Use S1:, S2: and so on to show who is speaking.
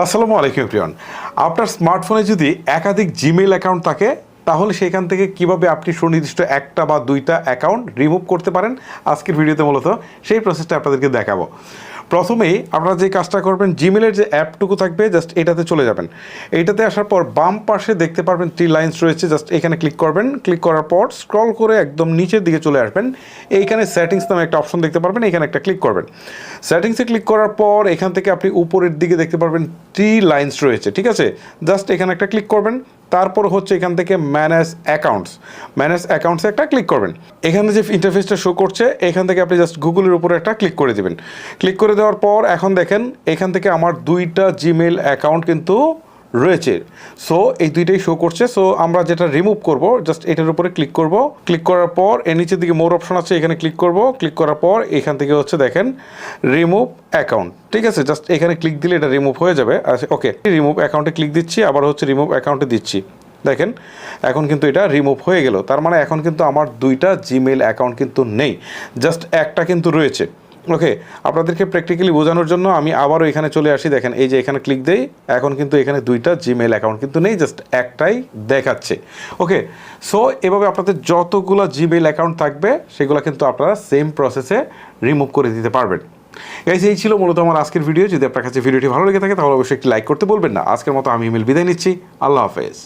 S1: আসসালামু আলাইকুম প্রিয়ন আপনার স্মার্টফোনে যদি একাধিক জিমেইল অ্যাকাউন্ট থাকে, তাহলে সেখান থেকে কীভাবে আপনি সুনির্দিষ্ট একটা বা দুইটা অ্যাকাউন্ট রিমুভ করতে পারেন? আজকের ভিডিওতে মূলত সেই প্রসেসটা আপনাদেরকে দেখাবো। প্রথমেই আপনারা যে কাজটা করবেন জিমেলের যে অ্যাপটুকু থাকবে, জাস্ট এটাতে চলে যাবেন। এইটাতে আসার পর বাম পাশে দেখতে পারবেন থ্রি লাইন্স রয়েছে, জাস্ট এখানে ক্লিক করবেন। ক্লিক করার পর স্ক্রল করে একদম নিচের দিকে চলে আসবেন। এইখানে সেটিংস নামে একটা অপশন দেখতে পারবেন, এখানে একটা ক্লিক করবেন। সেটিংসে ক্লিক করার পর এখান থেকে আপনি উপরের দিকে দেখতে পারবেন থ্রি লাইন্স রয়েছে, ঠিক আছে? জাস্ট এখানে একটা ক্লিক করবেন। তারপর হচ্ছে এখান থেকে ম্যানেজ অ্যাকাউন্টস ম্যানেজ অ্যাকাউন্টসে একটা ক্লিক করবেন। এখানে যে ইন্টারফেসটা শো করছে, এখান থেকে আপনি জাস্ট গুগলের উপরে একটা ক্লিক করে দেবেন। ক্লিক করে দেওয়ার পর এখন দেখেন, এখান থেকে আমার দুইটা জিমেল অ্যাকাউন্ট কিন্তু রয়েছে। সো এই দুইটাই শো করছে। সো আমরা যেটা রিমুভ করব জাস্ট এটার উপরে ক্লিক করব। ক্লিক করার পর, এর নিচের দিকে মোর অপশন আছে, এখানে ক্লিক করব। ক্লিক করার পর, এখান থেকে হচ্ছে দেখেন রিমুভ অ্যাকাউন্ট ঠিক আছে? জাস্ট এখানে ক্লিক দিলে এটা রিমুভ হয়ে যাবে। ওকে রিমুভ অ্যাকাউন্টে ক্লিক দিচ্ছি, আবার হচ্ছে রিমুভ অ্যাকাউন্টে দিচ্ছি। দেখেন, এখন কিন্তু এটা রিমুভ হয়ে গেল। তার মানে এখন কিন্তু আমার দুইটা জিমেল অ্যাকাউন্ট কিন্তু নেই। জাস্ট একটা কিন্তু রয়েছে। ওকে আপনাদেরকে প্র্যাকটিক্যালি বোঝানোর জন্য আমি আবারও এখানে চলে আসি। দেখেন, এই যে এখানে ক্লিক দেই, এখন কিন্তু এখানে দুইটা জিমেল অ্যাকাউন্ট কিন্তু নেই জাস্ট একটাই দেখাচ্ছে। ওকে সো এভাবে আপনাদের যতগুলো জিমেল অ্যাকাউন্ট থাকবে, সেগুলো কিন্তু আপনারা সেম প্রসেসে রিমুভ করে দিতে পারবেন। গাইজ এই ছিল মূলত আমার আজকের ভিডিও যদি আপনার কাছে ভিডিওটি ভালো লেগে থাকে, তাহলে অবশ্যই একটি লাইক করতে বলবেন না। আজকের মতো আমি ইমেল বিদায় নিচ্ছি। আল্লাহ হাফেজ।